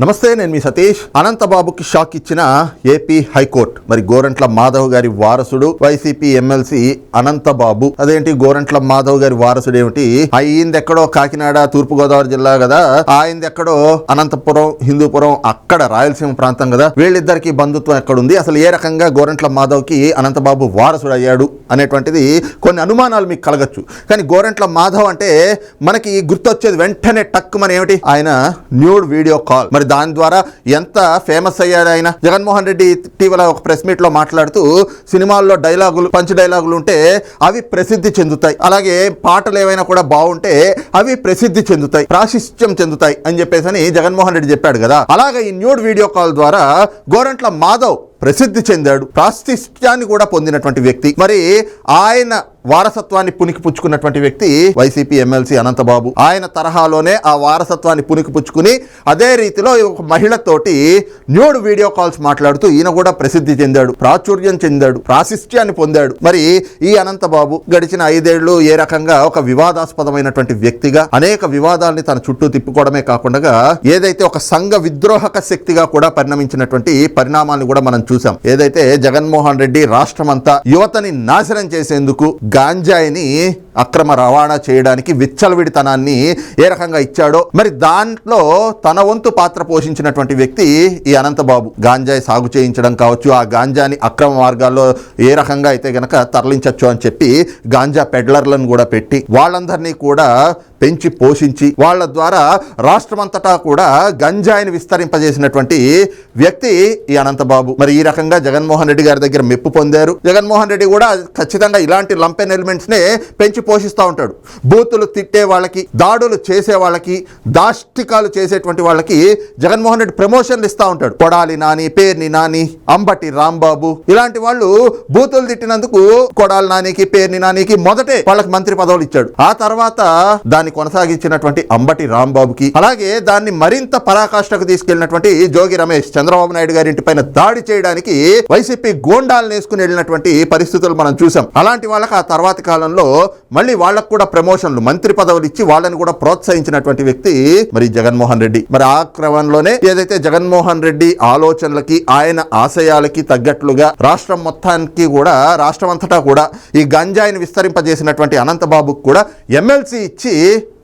నమస్తే నేను మీ సతీష్. అనంతబాబుకి షాక్ ఇచ్చిన ఏపీ హైకోర్టు. మరి గోరంట్ల మాధవ్ గారి వారసుడు వైసీపీ ఎమ్మెల్సీ అనంతబాబు. అదేంటి గోరంట్ల మాధవ్ గారి వారసుడు ఏమిటి అయింది ఎక్కడో కాకినాడ తూర్పు గోదావరి జిల్లా కదా. ఆయింది ఎక్కడో అనంతపురం హిందూపురం అక్కడ రాయలసీమ ప్రాంతం కదా. వీళ్ళిద్దరికి బంధుత్వం ఎక్కడుంది? అసలు ఏ రకంగా గోరంట్ల మాధవ్కి అనంతబాబు వారసుడు అయ్యాడు అనేటువంటిది కొన్ని అనుమానాలు మీకు కలగచ్చు. కానీ గోరంట్ల మాధవ్ అంటే మనకి గుర్తొచ్చేది వెంటనే టక్ మన ఏమిటి ఆయన న్యూడ్ వీడియో కాల్. మరి దాని ద్వారా ఎంత ఫేమస్ అయ్యారు ఆయన? జగన్మోహన్ రెడ్డి ఇటీవల ఒక ప్రెస్ మీట్లో మాట్లాడుతూ సినిమాల్లో డైలాగులు పంచ్ డైలాగులు ఉంటే అవి ప్రసిద్ధి చెందుతాయి. అలాగే పాటలు ఏవైనా కూడా బాగుంటే అవి ప్రసిద్ధి చెందుతాయి ప్రాశిష్ట్యం చెందుతాయి అని చెప్పేసి అని జగన్మోహన్ రెడ్డి చెప్పాడు కదా. అలాగే ఈ న్యూడ్ వీడియో కాల్ ద్వారా గోరంట్ల మాధవ్ ప్రసిద్ధి చెందాడు ప్రాశిష్ట్యాన్ని కూడా పొందినటువంటి వ్యక్తి. మరి ఆయన వారసత్వాన్ని పుణికిపుచ్చుకున్నటువంటి వ్యక్తి వైసీపీ ఎమ్మెల్సీ అనంతబాబు. ఆయన తరహాలోనే ఆ వారసత్వాన్ని పుణికిపుచ్చుకుని అదే రీతిలో ఒక మహిళతోటి న్యూడ్ వీడియో కాల్స్ మాట్లాడుతూ ఈయన కూడా ప్రసిద్ధి చెందాడు ప్రాచుర్యం చెందాడు ప్రాశిష్ట్యాన్ని పొందాడు. మరి ఈ అనంతబాబు గడిచిన ఐదేళ్ళు ఏ రకంగా ఒక వివాదాస్పదమైనటువంటి వ్యక్తిగా అనేక వివాదాల్ని తన చుట్టూ తిప్పుకోవడమే కాకుండా ఏదైతే ఒక సంఘ విద్రోహక శక్తిగా కూడా పరిణమించినటువంటి పరిణామాన్ని కూడా మనం చూసాం ఏదైతే జగన్మోహన్ రెడ్డి రాష్ట్రమంతా యువతని నాశనం చేసేందుకు గాంజాయిని అక్రమ రవాణా చేయడానికి విచ్చలవిడితనాన్ని ఏ రకంగా ఇచ్చాడో మరి దాంట్లో తన వంతు పాత్ర పోషించినటువంటి వ్యక్తి ఈ అనంతబాబు. గాంజాయి సాగు చేయించడం కావచ్చు ఆ గాంజాని అక్రమ మార్గాల్లో ఏ రకంగా అయితే గనక తరలించవచ్చు అని చెప్పి గాంజా పెడ్లర్లను కూడా పెట్టి వాళ్ళందరినీ కూడా పెంచి పోషించి వాళ్ళ ద్వారా రాష్ట్రమంతటా కూడా గంజాయిని విస్తరింపజేసినటువంటి వ్యక్తి ఈ అనంతబాబు. మరి ఈ రకంగా జగన్మోహన్ రెడ్డి గారి దగ్గర మెప్పు పొందారు. జగన్మోహన్ రెడ్డి కూడా ఖచ్చితంగా ఇలాంటి లంపెన్ ఎలిమెంట్స్నే పెంచి పోషిస్తూ ఉంటాడు. బూతులు తిట్టే వాళ్ళకి దాడులు చేసే వాళ్ళకి దాష్టికాలు చేసేటువంటి వాళ్ళకి జగన్మోహన్ రెడ్డి ప్రమోషన్లు ఇస్తూ ఉంటాడు. కొడాలి నాని పేర్ని నాని అంబటి రాంబాబు ఇలాంటి వాళ్ళు బూతులు తిట్టినందుకు కొడాలి నానికి పేర్ని నానికి మొదటే వాళ్ళకి మంత్రి పదవులు ఇచ్చాడు. ఆ తర్వాత దాన్ని కొనసాగించినటువంటి అంబటి రాంబాబుకి అలాగే దాన్ని మరింత పరాకాష్ఠకు తీసుకెళ్ళినటువంటి జోగి రమేష్ చంద్రబాబు నాయుడు గారి ఇంటిపైన దాడి చేయడానికి వైసీపీ గోండాలను వేసుకుని వెళ్ళినటువంటి పరిస్థితులు మనం చూసాం. అలాంటి వాళ్ళకి ఆ తర్వాతి కాలంలో మళ్ళీ వాళ్ళకు కూడా ప్రమోషన్లు మంత్రి పదవులు ఇచ్చి వాళ్ళని కూడా ప్రోత్సహించినటువంటి వ్యక్తి మరి జగన్మోహన్ రెడ్డి. మరి ఆ క్రమంలోనే ఏదైతే జగన్మోహన్ రెడ్డి ఆలోచనలకి ఆయన ఆశయాలకి తగ్గట్లుగా రాష్ట్రం మొత్తానికి కూడా రాష్ట్రం అంతటా కూడా ఈ గంజాయిని విస్తరింపజేసినటువంటి అనంతబాబుకు కూడా ఎమ్మెల్సీ ఇచ్చి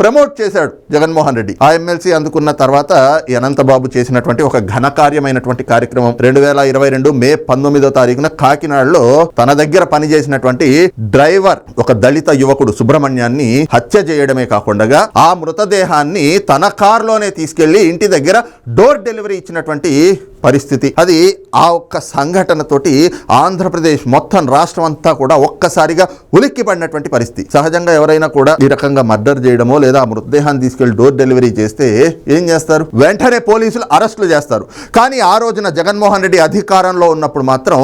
ప్రమోట్ చేశాడు జగన్మోహన్ రెడ్డి. ఆ ఎమ్మెల్సీ అందుకున్న తర్వాత అనంతబాబు చేసినటువంటి ఒక ఘనకార్యమైనటువంటి కార్యక్రమం రెండు వేల ఇరవై రెండు మే పంతొమ్మిదో తారీఖున కాకినాడలో తన దగ్గర పనిచేసినటువంటి డ్రైవర్ ఒక దళిత యువకుడు సుబ్రహ్మణ్యాన్ని హత్య చేయడమే కాకుండా ఆ మృతదేహాన్ని తన కారులోనే తీసుకెళ్ళి ఇంటి దగ్గర డోర్ డెలివరీ ఇచ్చినటువంటి పరిస్థితి. అది ఆ ఒక్క సంఘటనతోటి ఆంధ్రప్రదేశ్ మొత్తం రాష్ట్రం అంతా కూడా ఒక్కసారిగా ఉలిక్కి పడినటువంటి పరిస్థితి. సహజంగా ఎవరైనా కూడా ఈ రకంగా మర్డర్ చేయడమో లేదా మృతదేహాన్ని తీసుకెళ్ళి డోర్ డెలివరీ చేస్తే ఏం చేస్తారు? వెంటనే పోలీసులు అరెస్టులు చేస్తారు. కానీ ఆ రోజున జగన్మోహన్ రెడ్డి అధికారంలో ఉన్నప్పుడు మాత్రం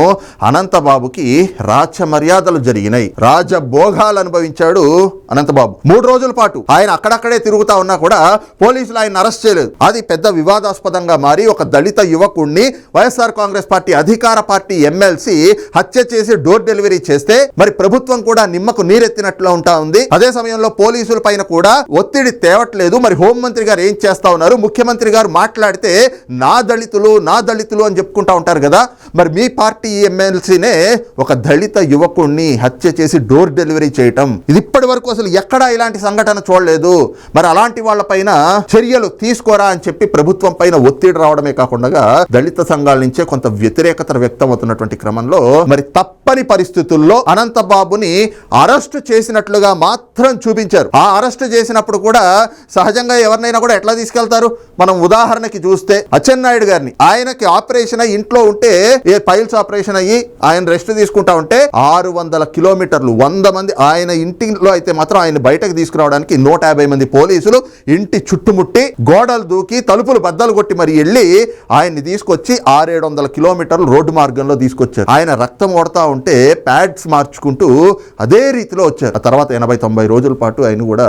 అనంతబాబుకి రాచ మర్యాదలు జరిగినాయి. రాజభోగాలు అనుభవించాడు అనంతబాబు. మూడు రోజుల పాటు ఆయన అక్కడక్కడే తిరుగుతా ఉన్నా కూడా పోలీసులు ఆయన అరెస్ట్ చేయలేదు. అది పెద్ద వివాదాస్పదంగా మారి ఒక దళిత నాయకుడిని వైఎస్ఆర్ కాంగ్రెస్ పార్టీ అధికార పార్టీ ఎమ్మెల్సీ హత్య చేసి డోర్ డెలివరీ చేస్తే మరి ప్రభుత్వం కూడా నిమ్మకు నీరెత్తినట్లు ఉంటా ఉంది. అదే సమయంలో పోలీసుల పైన కూడా ఒత్తిడి తేవట్లేదు. మరి హోంమంత్రి గారు ఏం చేస్తా ఉన్నారు? ముఖ్యమంత్రి గారు మాట్లాడితే నా దళితులు నా దళితులు అని చెప్పుకుంటా ఉంటారు కదా. మరి మీ పార్టీ ఎమ్మెల్సీనే ఒక దళిత యువకుణ్ణి హత్య చేసి డోర్ డెలివరీ చేయటం. ఇది ఇప్పటి వరకు అసలు ఎక్కడా ఇలాంటి సంఘటన చూడలేదు. మరి అలాంటి వాళ్ళపైన చర్యలు తీసుకోరా అని చెప్పి ప్రభుత్వం పైన ఒత్తిడి రావడమే కాకుండా దళిత సంఘాల నుంచే కొంత వ్యతిరేకత వ్యక్తం అవుతున్నటువంటి క్రమంలో మరి తప్పని పరిస్థితుల్లో అనంతబాబుని అరెస్టు చేసినట్లుగా మాత్రం చూపించారు. ఆ అరెస్ట్ చేసినప్పుడు కూడా సహజంగా ఎవరినైనా కూడా ఎట్లా తీసుకెళ్తారు? మనం ఉదాహరణకి చూస్తే అచ్చెన్నాయుడు గారిని. ఆయనకి ఆపరేషన్ అయ్యి ఇంట్లో ఉంటే ఏ పైల్స్ ఆపరేషన్ అయ్యి ఆయన రెస్ట్ తీసుకుంటా ఉంటే ఆరు వందల కిలోమీటర్లు వంద మంది ఆయన ఇంటిలో అయితే మాత్రం ఆయన బయటకు తీసుకురావడానికి నూట యాభై మంది పోలీసులు ఇంటి చుట్టుముట్టి గోడలు దూకి తలుపులు బద్దలు కొట్టి మరి వెళ్ళి ఆయన్ని తీసుకొచ్చి ఆరేడు వందల కిలోమీటర్లు రోడ్డు మార్గంలో తీసుకొచ్చారు. ఆయన రక్తం ఓడతా ఉంటే ప్యాడ్స్ మార్చుకుంటూ అదే రీతిలో వచ్చారు. ఆ తర్వాత ఎనభై తొంభై రోజుల పాటు ఆయన కూడా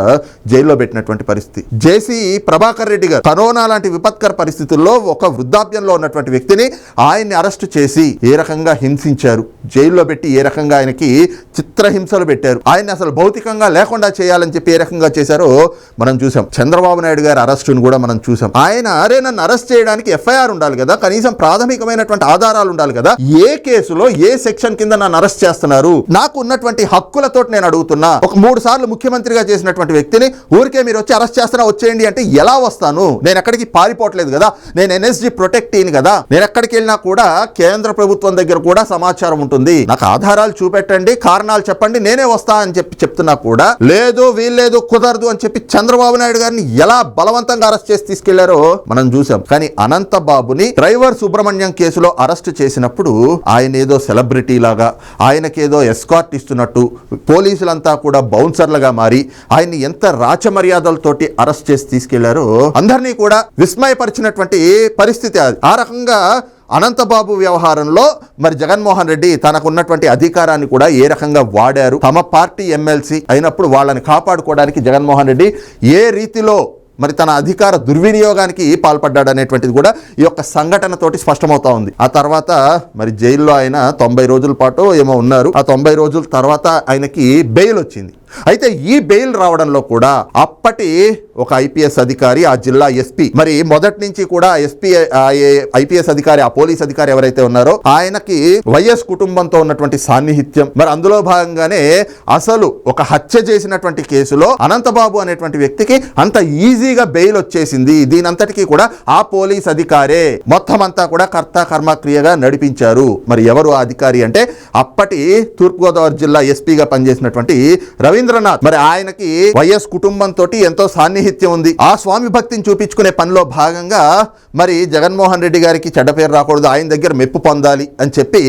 జైల్లో పెట్టినటువంటి పరిస్థితి. జేసీ ప్రభాకర్ రెడ్డి గారు కరోనా లాంటి విపత్కర పరిస్థితుల్లో ఒక వృద్ధాప్యంలో ఉన్నటువంటి వ్యక్తిని ఆయన్ని అరెస్ట్ చేసి ఏ రకంగా హింసించారు? జైల్లో పెట్టి ఏ రకంగా ఆయనకి చిత్రహింసలు పెట్టారు? ఆయన్ని అసలు భౌతికంగా లేకుండా చేయాలని చెప్పి ఏ రకంగా చేశారో మనం చూసాం చంద్రబాబు నాయుడు గారి అరెస్టును కూడా మనం చూసాం ఆయన అరే నన్ను అరెస్ట్ చేయడానికి ఎఫ్ఐఆర్ ఉండాలి కదా కనీసం ప్రాథమికమైనటువంటి ఆధారాలు ఉండాలి కదా ఏ కేసులో ఏ సెక్షన్ కింద నన్ను అరెస్ట్ చేస్తున్నారు. నాకు ఉన్నటువంటి హక్కులతో నేను అడుగుతున్నా. ఒక మూడు సార్లు ముఖ్యమంత్రిగా చేసినటువంటి వ్యక్తిని ఊరికే మీరు వచ్చి అరెస్ట్ చేస్తున్నా వచ్చేయండి అంటే ఎలా వస్తాను? నేను ఎక్కడికి పారిపోవట్లేదు కదా. నేను ఎన్ఎస్జి ప్రొటెక్టీని కదా. నేను ఎక్కడికి వెళ్ళినా కూడా కేంద్ర ప్రభుత్వం దగ్గర కూడా సమాచారం ఉంటుంది. నాకు ఆధారాలు చూపెట్టండి కారణాలు చెప్పండి నేనే వస్తా అని చెప్పి చెప్తున్నా కూడా లేదు వీల్లేదు కుదరదు అని చెప్పి చంద్రబాబు నాయుడు గారిని ఎలా బలవంతంగా అరెస్ట్ చేసి తీసుకెళ్ళారో మనం చూసాం కానీ అనంత బాబుని డ్రైవర్ సుబ్రహ్మణ్యం కేసులో అరెస్ట్ చేసినప్పుడు ఆయన ఏదో సెలబ్రిటీ లాగా ఆయనకేదో ఎస్కార్ట్ ఇస్తున్నట్టు పోలీసులంతా కూడా బౌన్సర్లుగా మారి ఆయన్ని ఎంత రాచమర్యాదలతోటి అరెస్ట్ చేసి తీసుకెళ్ళారో అందరినీ కూడా విస్మయపరిచినటువంటి పరిస్థితి అది. ఆ రకంగా అనంతబాబు వ్యవహారంలో మరి జగన్మోహన్ రెడ్డి తనకున్నటువంటి అధికారాన్ని కూడా ఏ రకంగా వాడారు? తమ పార్టీ ఎమ్మెల్సీ అయినప్పుడు వాళ్ళని కాపాడుకోవడానికి జగన్మోహన్ రెడ్డి ఏ రీతిలో మరి తన అధికార దుర్వినియోగానికి పాల్పడ్డాడు అనేటువంటిది కూడా ఈ యొక్క సంఘటనతోటి స్పష్టమవుతా ఉంది. ఆ తర్వాత మరి జైల్లో ఆయన తొంభై రోజుల పాటు ఏమో ఉన్నారు. ఆ తొంభై రోజుల తర్వాత ఆయనకి బెయిల్ వచ్చింది. అయితే ఈ బెయిల్ రావడంలో కూడా అప్పటి ఒక ఐపీఎస్ అధికారి ఆ జిల్లా ఎస్పీ మరి మొదటి నుంచి కూడా ఎస్పీ ఐపీఎస్ అధికారి ఆ పోలీస్ అధికారి ఎవరైతే ఉన్నారో ఆయనకి వైఎస్ కుటుంబంతో ఉన్నటువంటి సాన్నిహిత్యం. మరి అందులో భాగంగానే అసలు ఒక హత్య చేసినటువంటి కేసులో అనంతబాబు అనేటువంటి వ్యక్తికి అంత ఈజీగా బెయిల్ వచ్చేసింది. దీనంతటికీ కూడా ఆ పోలీస్ అధికారే మొత్తం అంతా కూడా కర్త కర్మక్రియగా నడిపించారు. మరి ఎవరు ఆ అధికారి అంటే అప్పటి తూర్పుగోదావరి జిల్లా ఎస్పీగా పనిచేసినటువంటి రవీంద్రనాథ్ మరి ఆయనకి వైఎస్ కుటుంబంతో ఎంతో సాన్నిహిత్యం ఉంది. ఆ స్వామి భక్తిని చూపించుకునే పనిలో భాగంగా మరి జగన్మోహన్ రెడ్డి గారికి చెడ్డ పేరు రాకూడదు. ఆయన దగ్గర మెప్పు పొందాలి అని చెప్పి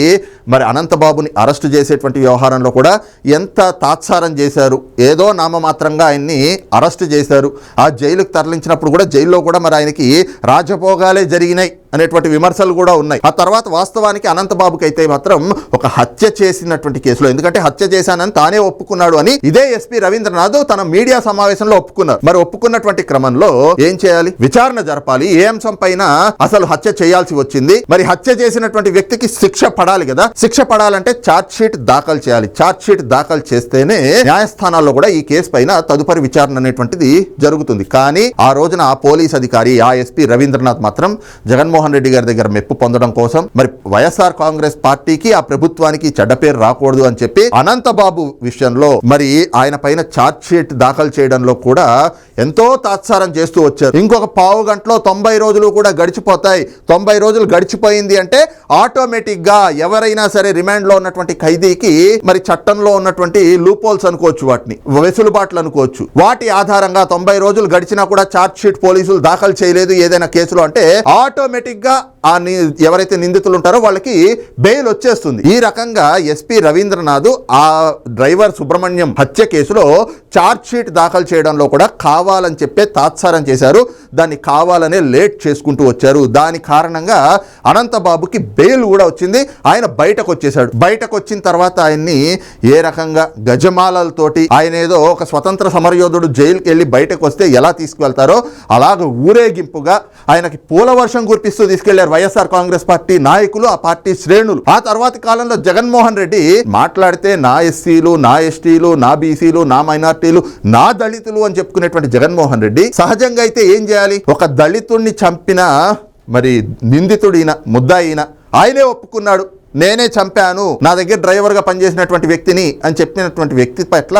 మరి అనంతబాబుని అరెస్టు చేసేటువంటి వ్యవహారంలో కూడా ఎంత తాత్సారం చేశారు. ఏదో నామమాత్రంగా ఆయన్ని అరెస్టు చేశారు. ఆ జైలుకు తరలించినప్పుడు కూడా జైల్లో కూడా మరి ఆయనకి రాజభోగాలే జరిగినాయి అనేటువంటి విమర్శలు కూడా ఉన్నాయి. ఆ తర్వాత వాస్తవానికి అనంతబాబుకి అయితే మాత్రం ఒక హత్య చేసినటువంటి కేసులో ఎందుకంటే హత్య చేశానని తానే ఒప్పుకున్నాడు అని ఇదే ఎస్పీ రవీంద్రనాథ్ తన మీడియా సమావేశంలో ఒప్పుకున్నారు. మరి ఒప్పుకున్నటువంటి క్రమంలో ఏం చేయాలి? విచారణ జరపాలి. ఏ అంశం పైన అసలు హత్య చేయాల్సి వచ్చింది? మరి హత్య చేసినటువంటి వ్యక్తికి శిక్ష పడాలి కదా? శిక్ష పడాలంటే ఛార్జ్ షీట్ దాఖలు చేయాలి. ఛార్జ్ షీట్ దాఖలు చేస్తేనే న్యాయస్థానాల్లో కూడా ఈ కేసు పైన తదుపరి విచారణ అనేటువంటిది జరుగుతుంది. కానీ ఆ రోజున ఆ పోలీస్ అధికారి ఆ ఎస్పీ రవీంద్రనాథ్ మాత్రం జగన్మోహన్ రెడ్డి గారి దగ్గర మెప్పు పొందడం కోసం మరి వైఎస్ఆర్ కాంగ్రెస్ పార్టీకి ఆ ప్రభుత్వానికి చెడ్డ పేరు రాకూడదు అని చెప్పి అనంతబాబు విషయంలో మరి ఆయన పైన ఛార్జ్ షీట్ దాఖలు చేయడంలో కూడా ఎంతో తాత్సారం చేస్తూ వచ్చారు. ఇంకొక పావు గంటలో తొంభై రోజులు కూడా గడిచిపోతాయి. తొంభై రోజులు గడిచిపోయింది అంటే ఆటోమేటిక్గా ఎవరైనా సరే రిమాండ్లో ఉన్నటువంటి ఖైదీకి మరి చట్టంలో ఉన్నటువంటి లూపోల్స్ అనుకోవచ్చు వాటిని వెసులుబాట్లు అనుకోవచ్చు. వాటి ఆధారంగా తొంభై రోజులు గడిచినా కూడా ఛార్జ్ షీట్ పోలీసులు దాఖలు చేయలేదు ఏదైనా కేసులో అంటే ఆటోమేటిక్గా ఆ ని- ఎవరైతే నిందితులు ఉంటారో వాళ్ళకి బెయిల్ వచ్చేస్తుంది. ఈ రకంగా ఎస్పీ రవీంద్రనాథ్ ఆ డ్రైవర్ సుబ్రహ్మణ్యం హత్య కేసులో ఛార్జ్ షీట్ దాఖలు చేయడంలో కూడా కావాలని చెప్పే తాత్సారం చేశారు. దాన్ని కావాలనే లేట్ చేసుకుంటూ వచ్చారు. దాని కారణంగా అనంతబాబుకి బెయిల్ కూడా వచ్చింది. ఆయన బయటకు వచ్చేసాడు బయటకు వచ్చిన తర్వాత ఆయన్ని ఏ రకంగా గజమాలతోటి ఆయన ఏదో ఒక స్వతంత్ర సమరయోధుడు జైలుకి వెళ్ళి బయటకు వస్తే ఎలా తీసుకువెళ్తారో అలాగ ఊరేగింపుగా ఆయనకి పూల వర్షం కురిపిస్తూ తీసుకెళ్ళారు వైఎస్ఆర్ కాంగ్రెస్ పార్టీ నాయకులు ఆ పార్టీ శ్రేణులు. ఆ తర్వాతి కాలంలో జగన్మోహన్ రెడ్డి మాట్లాడితే నా ఎస్సీలు నా ఎస్టీలు నా బీసీలు నా మైనార్టీలు నా దళితులు అని చెప్పుకునేటువంటి జగన్మోహన్ రెడ్డి సహజంగా అయితే ఏం చేయాలి? ఒక దళితుణ్ణి చంపిన మరి నిందితుడిన ముద్దాయిన ఆయనే ఒప్పుకున్నాడు. నేనే చంపాను నా దగ్గర డ్రైవర్గా పనిచేసినటువంటి వ్యక్తిని అని చెప్పినటువంటి వ్యక్తి పట్ల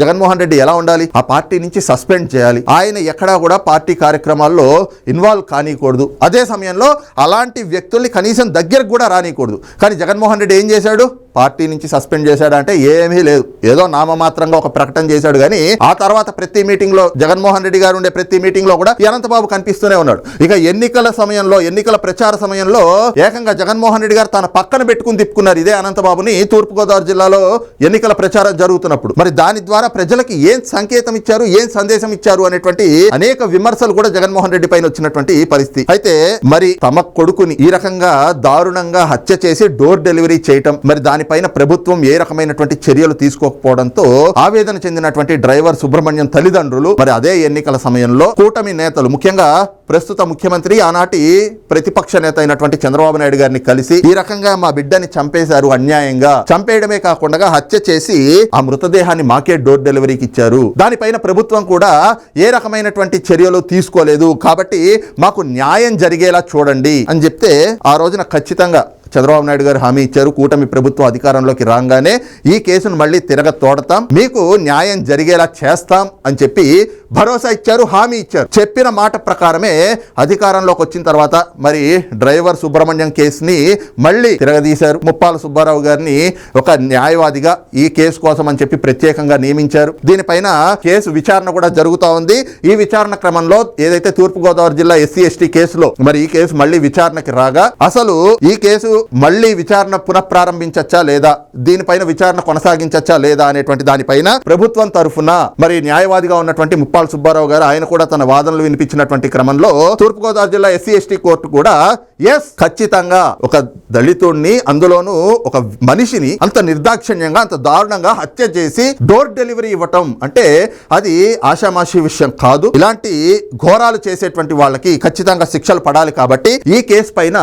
జగన్మోహన్ రెడ్డి ఎలా ఉండాలి? ఆ పార్టీ నుంచి సస్పెండ్ చేయాలి. ఆయన ఎక్కడా కూడా పార్టీ కార్యక్రమాల్లో ఇన్వాల్వ్ కానీకూడదు. అదే సమయంలో అలాంటి వ్యక్తుల్ని కనీసం దగ్గరకు కూడా రానికూడదు. కానీ జగన్మోహన్ రెడ్డి ఏం చేశాడు? పార్టీ నుంచి సస్పెండ్ చేశాడంటే ఏమీ లేదు. ఏదో నామమాత్రంగా ఒక ప్రకటన చేశాడు కానీ ఆ తర్వాత ప్రతి మీటింగ్లో జగన్మోహన్ రెడ్డి గారు ఉండే ప్రతి మీటింగ్లో కూడా అనంతబాబు కనిపిస్తూనే ఉన్నాడు. ఇక ఎన్నికల సమయంలో ఎన్నికల ప్రచార సమయంలో ఏకంగా జగన్మోహన్ రెడ్డి గారు తన పక్కన పెట్టుకుని తిప్పుకున్నారు ఇదే అనంతబాబుని తూర్పుగోదావరి జిల్లాలో ఎన్నికల ప్రచారం జరుగుతున్నప్పుడు. మరి దాని ద్వారా ప్రజలకి ఏం సంకేతం ఇచ్చారు ఏం సందేశం ఇచ్చారు అనేటువంటి అనేక విమర్శలు కూడా జగన్మోహన్ రెడ్డి పైన వచ్చినటువంటి పరిస్థితి. అయితే మరి తమ కొడుకుని ఈ రకంగా దారుణంగా హత్య చేసి డోర్ డెలివరీ చేయటం మరి దాని దానిపైన ప్రభుత్వం ఏ రకమైనటువంటి చర్యలు తీసుకోకపోవడంతో ఆవేదన చెందినటువంటి డ్రైవర్ సుబ్రహ్మణ్యం తల్లిదండ్రులు మరి అదే ఎన్నికల సమయంలో కూటమి నేతలు ముఖ్యంగా ప్రస్తుత ముఖ్యమంత్రి ఆనాటి ప్రతిపక్ష నేత అయినటువంటి చంద్రబాబు నాయుడు గారిని కలిసి ఈ రకంగా మా బిడ్డని చంపేశారు అన్యాయంగా. చంపేయడమే కాకుండా హత్య చేసి ఆ మృతదేహాన్ని మాకే డోర్ డెలివరీకి ఇచ్చారు. దానిపైన ప్రభుత్వం కూడా ఏ రకమైనటువంటి చర్యలు తీసుకోలేదు. కాబట్టి మాకు న్యాయం జరిగేలా చూడండి అని చెప్తే ఆ రోజున ఖచ్చితంగా చంద్రబాబు నాయుడు గారు హామీ ఇచ్చారు. కూటమి ప్రభుత్వం అధికారంలోకి రాగానే ఈ కేసును మళ్ళీ తిరగ తోడతాం. మీకు న్యాయం జరిగేలా చేస్తాం అని చెప్పి భరోసా ఇచ్చారు హామీ ఇచ్చారు. చెప్పిన మాట ప్రకారమే అధికారంలోకి వచ్చిన తర్వాత మరి డ్రైవర్ సుబ్రహ్మణ్యం కేసుని మళ్ళీ తిరగదీశారు. ముప్పాల సుబ్బారావు గారిని ఒక న్యాయవాదిగా ఈ కేసు కోసం అని చెప్పి ప్రత్యేకంగా నియమించారు. దీనిపైన కేసు విచారణ కూడా జరుగుతూ ఉంది. ఈ విచారణ క్రమంలో ఏదైతే తూర్పుగోదావరి జిల్లా ఎస్సీ ఎస్టీ కేసులో మరి ఈ కేసు మళ్ళీ విచారణకి రాగా అసలు ఈ కేసు మళ్ళీ విచారణ పునఃప్రారంభించచ్చా లేదా దీనిపైన విచారణ కొనసాగించచ్చా లేదా అనేటువంటి దానిపైన ప్రభుత్వం తరఫున మరి న్యాయవాదిగా ఉన్నటువంటి ముప్పాల సుబ్బారావు గారు ఆయన కూడా తన వాదనలు వినిపించినటువంటి క్రమంలో తూర్పుగోదావరి జిల్లా ఎస్సీ ఎస్టీ కోర్టు కూడా ఎస్ ఖచ్చితంగా ఒక దళితుడిని అందులోనూ ఒక మనిషిని అంత నిర్దాక్షిణ్యంగా అంత దారుణంగా హత్య చేసి డోర్ డెలివరీ ఇవ్వటం అంటే అది ఆషామాషి విషయం కాదు. ఇలాంటి ఘోరాలు చేసేటువంటి వాళ్ళకి ఖచ్చితంగా శిక్షలు పడాలి కాబట్టి ఈ కేసు పైన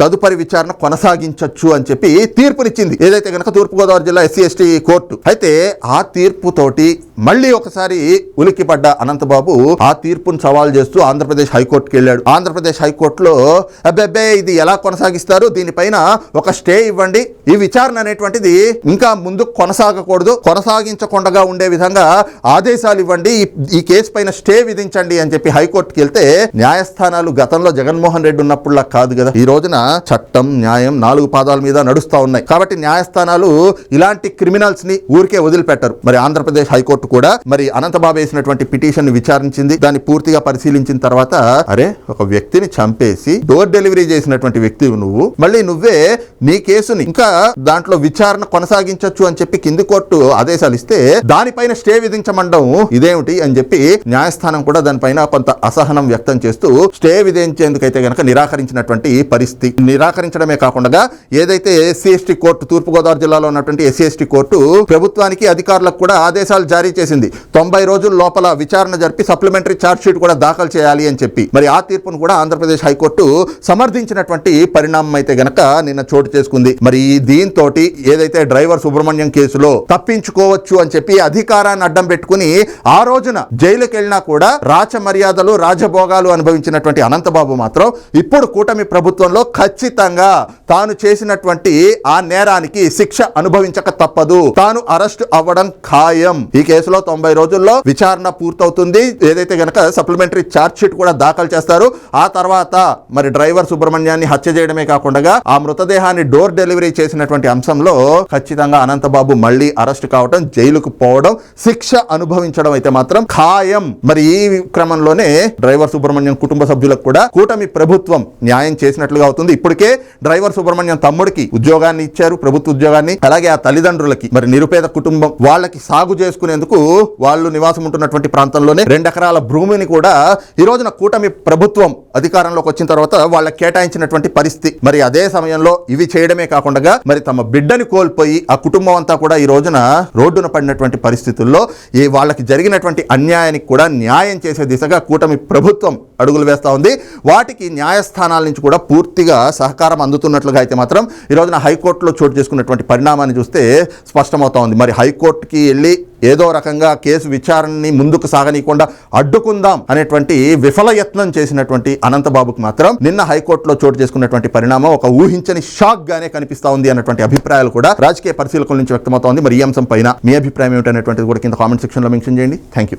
తదుపరి విచారణ కొనసాగించవచ్చు అని చెప్పి తీర్పునిచ్చింది. ఏదైతే కనుక తూర్పుగోదావరి జిల్లా ఎస్సీ ఎస్టీ కోర్టు. అయితే ఆ తీర్పుతోటి మళ్ళీ ఒకసారి ఉలిక్కిపడ్డ అనంతబాబు ఆ తీర్పును సవాల్ చేస్తూ ఆంధ్రప్రదేశ్ హైకోర్టుకి వెళ్ళాడు ఆంధ్రప్రదేశ్ హైకోర్టులో అబ్బెబ్బే ఇది ఎలా కొనసాగిస్తారు? దీనిపైన ఒక స్టే ఇవ్వండి. ఈ విచారణ అనేటువంటిది ఇంకా ముందు కొనసాగకూడదు. కొనసాగించకుండా ఉండే విధంగా ఆదేశాలు ఇవ్వండి. ఈ- కేసు పైన స్టే విధించండి అని చెప్పి హైకోర్టుకి వెళ్తే న్యాయస్థానాలు గతంలో జగన్మోహన్ రెడ్డి ఉన్నప్పుడులా కాదు కదా. ఈ రోజున చట్టం న్యాయం నాలుగు పాదాల మీద నడుస్తూ ఉన్నాయి. కాబట్టి న్యాయస్థానాలు ఇలాంటి క్రిమినల్స్ని ఊరికే వదిలిపెట్టారు. మరి ఆంధ్రప్రదేశ్ హైకోర్టు కూడా మరి అనంతబాబు వేసినటువంటి పిటిషన్ పిటిషన్ విచారించింది. దాన్ని పూర్తిగా పరిశీలించిన తర్వాత అరే ఒక వ్యక్తిని చంపేసి డోర్ డెలివరీ చేసినటువంటి వ్యక్తి నువ్వు. మళ్ళీ నువ్వే నీ కేసుని ఇంకా దాంట్లో విచారణ కొనసాగించవచ్చు అని చెప్పి కింది కోర్టు ఆదేశాలు ఇస్తే దానిపైన స్టే విధించమండం ఇదేమిటి అని చెప్పి న్యాయస్థానం కూడా దానిపైన కొంత అసహనం వ్యక్తం చేస్తూ స్టే విధించేందుకైతే గనక నిరాకరించినటువంటి పరిస్థితి. నిరాకరించడమే కాకుండా ఏదైతే ఎస్సీ ఎస్టీ కోర్టు తూర్పుగోదావరి జిల్లాలో ఉన్నటువంటి ఎస్సీ ఎస్టీ కోర్టు ప్రభుత్వానికి అధికారులకు కూడా ఆదేశాలు జారీ చేసింది. తొంభై రోజుల లోపల విచారణ జరిపి సప్లిమెంటరీ షీట్ కూడా దాఖలు చేయాలి అని చెప్పి. మరి ఆ తీర్పును కూడా ఆంధ్రప్రదేశ్ హైకోర్టు సమర్థించినటువంటి పరిణామం అయితే గనక నిన్న చోటు చేసుకుంది. మరి దీంతో ఏదైతే డ్రైవర్ సుబ్రహ్మణ్యం కేసులో తప్పించుకోవచ్చు అని చెప్పి అధికారాన్ని అడ్డం పెట్టుకుని ఆ రోజున జైలుకి వెళ్ళినా కూడా రాచ మర్యాదలు రాజభోగాలు అనుభవించినటువంటి అనంతబాబు మాత్రం ఇప్పుడు కూటమి ప్రభుత్వంలో ఖచ్చితంగా తాను చేసినటువంటి ఆ నేరానికి శిక్ష అనుభవించక తప్పదు. తాను అరెస్ట్ అవ్వడం ఖాయం. ఈ కేసులో తొంభై రోజుల్లో విచారణ పూర్తి అవుతుంది. ఏదైతే గనక సప్లిమెంటరీ ఛార్జ్ షీట్ కూడా దాఖలు చేస్తారు. ఆ తర్వాత మరి డ్రైవర్ సుబ్రహ్మణ్యాన్ని హత్య చేయడమే కాకుండా ఆ మృతదేహాన్ని డోర్ డెలివరీ చేసినటువంటి అంశంలో ఖచ్చితంగా అనంతబాబు మళ్ళీ అరెస్ట్ కావడం జైలుకు పోవడం శిక్ష అనుభవించడం అయితే మాత్రం ఖాయం. మరి ఈ క్రమంలోనే డ్రైవర్ సుబ్రహ్మణ్యం కుటుంబ సభ్యులకు కూడా కూటమి ప్రభుత్వం న్యాయం చేసినట్లుగా అవుతుంది. ఇప్పటికే డ్రైవర్ సుబ్రహ్మణ్యం తమ్ముడికి ఉద్యోగాన్ని ఇచ్చారు ప్రభుత్వ ఉద్యోగాన్ని. అలాగే ఆ తల్లిదండ్రులకి మరి నిరుపేద కుటుంబం వాళ్ళకి సాగు చేసుకునేందుకు వాళ్ళు నివాసం ఉంటున్నటువంటి ప్రాంతం ప్రాంతంలోనే రెండు ఎకరాల భూమిని కూడా ఈ రోజున కూటమి ప్రభుత్వం అధికారంలోకి వచ్చిన తర్వాత వాళ్ళకి కేటాయించినటువంటి పరిస్థితి. మరి అదే సమయంలో ఇవి చేయడమే కాకుండా మరి తమ బిడ్డని కోల్పోయి ఆ కుటుంబం అంతా కూడా ఈ రోజున రోడ్డున పడినటువంటి పరిస్థితుల్లో ఈ వాళ్ళకి జరిగినటువంటి అన్యాయానికి కూడా న్యాయం చేసే దిశగా కూటమి ప్రభుత్వం అడుగులు వేస్తూ ఉంది. వాటికి న్యాయస్థానాల నుంచి కూడా పూర్తిగా సహకారం అందుతున్నట్లుగా అయితే మాత్రం ఈ రోజున హైకోర్టులో చోటు చేసుకున్నటువంటి పరిణామాన్ని చూస్తే స్పష్టమవుతా ఉంది. మరి హైకోర్టుకి వెళ్ళి ఏదో రకంగా కేసు విచారణని ముందుకు సాగనీయకుండా అడ్డుకుందాం అనేటువంటి విఫల యత్నం చేసినటువంటి అనంతబాబుకు మాత్రం నిన్న హైకోర్టులో చోటు చేసుకున్నటువంటి పరిణామం ఒక ఊహించని షాక్ గానే కనిపిస్తా ఉంది అన్నటువంటి అభిప్రాయాలు కూడా రాజకీయ పరిశీలకుల నుంచి వ్యక్తమవుతోంది మరి ఈ అంశం పైన మీ అభిప్రాయం ఏమిటనేటువంటిది కూడా కింద కామెంట్ సెక్షన్లో మెన్షన్ చేయండి. Thank you